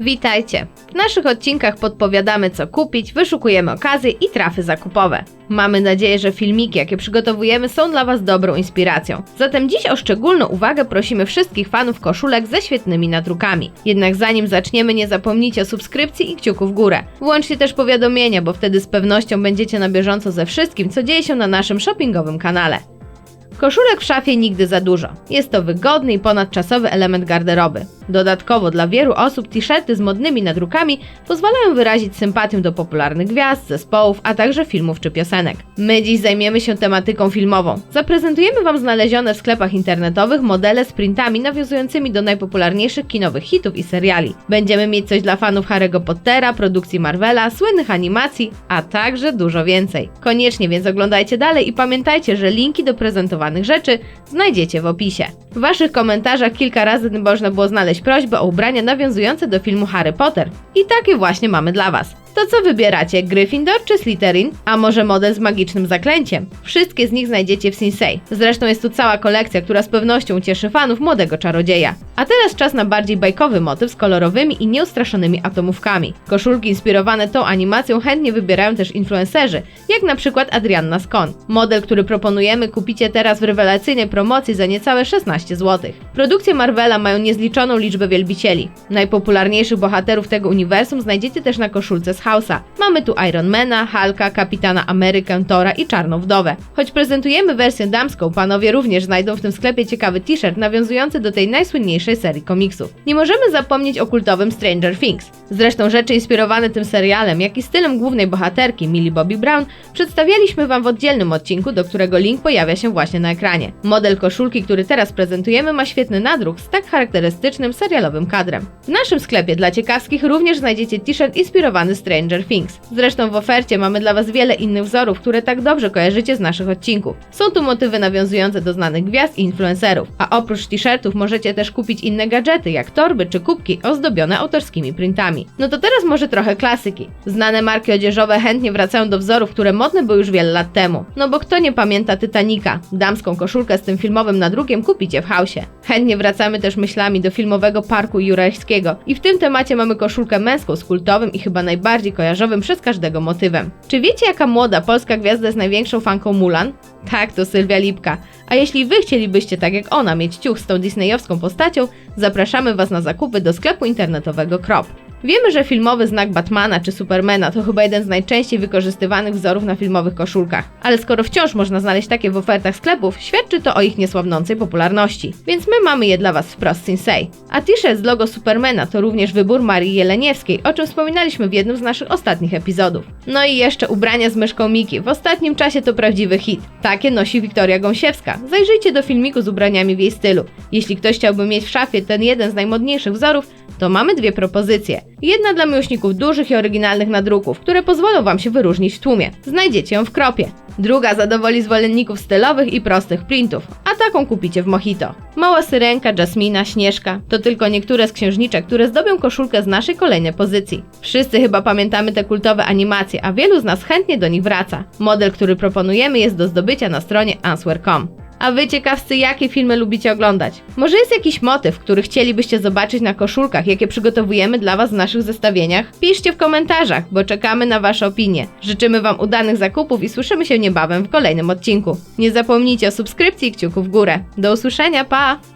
Witajcie! W naszych odcinkach podpowiadamy co kupić, wyszukujemy okazje i trafy zakupowe. Mamy nadzieję, że filmiki, jakie przygotowujemy, są dla Was dobrą inspiracją. Zatem dziś o szczególną uwagę prosimy wszystkich fanów koszulek ze świetnymi nadrukami. Jednak zanim zaczniemy, nie zapomnijcie o subskrypcji i kciuku w górę. Włączcie też powiadomienia, bo wtedy z pewnością będziecie na bieżąco ze wszystkim, co dzieje się na naszym shoppingowym kanale. Koszulek w szafie nigdy za dużo. Jest to wygodny i ponadczasowy element garderoby. Dodatkowo dla wielu osób t-shirty z modnymi nadrukami pozwalają wyrazić sympatię do popularnych gwiazd, zespołów, a także filmów czy piosenek. My dziś zajmiemy się tematyką filmową. Zaprezentujemy Wam znalezione w sklepach internetowych modele z printami nawiązującymi do najpopularniejszych kinowych hitów i seriali. Będziemy mieć coś dla fanów Harry'ego Pottera, produkcji Marvela, słynnych animacji, a także dużo więcej. Koniecznie więc oglądajcie dalej i pamiętajcie, że linki do prezentowanych rzeczy znajdziecie w opisie. W Waszych komentarzach kilka razy można było znaleźć prośbę o ubrania nawiązujące do filmu Harry Potter. I takie właśnie mamy dla Was. To co wybieracie, Gryffindor czy Slytherin? A może model z magicznym zaklęciem? Wszystkie z nich znajdziecie w Sinsei. Zresztą jest tu cała kolekcja, która z pewnością ucieszy fanów młodego czarodzieja. A teraz czas na bardziej bajkowy motyw z kolorowymi i nieustraszonymi atomówkami. Koszulki inspirowane tą animacją chętnie wybierają też influencerzy, jak na przykład Adrianna Skon. Model, który proponujemy kupicie teraz w rewelacyjnej promocji za niecałe 16 zł. Produkcje Marvela mają niezliczoną liczbę wielbicieli. Najpopularniejszych bohaterów tego uniwersum znajdziecie też na koszulce z House'a. Mamy tu Ironmana, Hulka, Kapitana Amerykę, Tora i Czarną Wdowę. Choć prezentujemy wersję damską, panowie również znajdą w tym sklepie ciekawy t-shirt nawiązujący do tej najsłynniejszej serii komiksów. Nie możemy zapomnieć o kultowym Stranger Things. Zresztą rzeczy inspirowane tym serialem, jak i stylem głównej bohaterki Millie Bobby Brown przedstawialiśmy Wam w oddzielnym odcinku, do którego link pojawia się właśnie na ekranie. Model koszulki, który teraz prezentujemy ma świetny nadruk z tak charakterystycznym serialowym kadrem. W naszym sklepie dla ciekawskich również znajdziecie t-shirt inspirowany Stranger Things. Zresztą w ofercie mamy dla Was wiele innych wzorów, które tak dobrze kojarzycie z naszych odcinków. Są tu motywy nawiązujące do znanych gwiazd i influencerów, a oprócz t-shirtów możecie też kupić inne gadżety, jak torby czy kubki ozdobione autorskimi printami. No to teraz może trochę klasyki. Znane marki odzieżowe chętnie wracają do wzorów, które modne były już wiele lat temu. No bo kto nie pamięta Titanica? Damską koszulkę z tym filmowym nadrukiem kupicie w hausie. Chętnie wracamy też myślami do filmowego parku jurajskiego i w tym temacie mamy koszulkę męską z kultowym i chyba najbardziej kojarzowym przez każdego motywem. Czy wiecie jaka młoda polska gwiazda jest największą fanką Mulan? Tak, to Sylwia Lipka. A jeśli wy chcielibyście tak jak ona mieć ciuch z tą disneyowską postacią, zapraszamy was na zakupy do sklepu internetowego Krop. Wiemy, że filmowy znak Batmana czy Supermana to chyba jeden z najczęściej wykorzystywanych wzorów na filmowych koszulkach, ale skoro wciąż można znaleźć takie w ofertach sklepów, świadczy to o ich niesławnącej popularności. Więc my mamy je dla Was wprost Sinsei. A t-shirt z logo Supermana to również wybór Marii Jeleniewskiej, o czym wspominaliśmy w jednym z naszych ostatnich epizodów. No i jeszcze ubrania z myszką Miki. W ostatnim czasie to prawdziwy hit. Takie nosi Wiktoria Gąsiewska. Zajrzyjcie do filmiku z ubraniami w jej stylu. Jeśli ktoś chciałby mieć w szafie ten jeden z najmodniejszych wzorów, to mamy dwie propozycje. Jedna dla miłośników dużych i oryginalnych nadruków, które pozwolą Wam się wyróżnić w tłumie. Znajdziecie ją w kropie. Druga zadowoli zwolenników stylowych i prostych printów, a taką kupicie w Mojito. Mała syrenka, Jasmina, Śnieżka to tylko niektóre z księżniczek, które zdobią koszulkę z naszej kolejnej pozycji. Wszyscy chyba pamiętamy te kultowe animacje, a wielu z nas chętnie do nich wraca. Model, który proponujemy jest do zdobycia na stronie answer.com. A wy ciekawscy, jakie filmy lubicie oglądać? Może jest jakiś motyw, który chcielibyście zobaczyć na koszulkach, jakie przygotowujemy dla Was w naszych zestawieniach? Piszcie w komentarzach, bo czekamy na Wasze opinie. Życzymy Wam udanych zakupów i słyszymy się niebawem w kolejnym odcinku. Nie zapomnijcie o subskrypcji i kciuku w górę. Do usłyszenia, pa!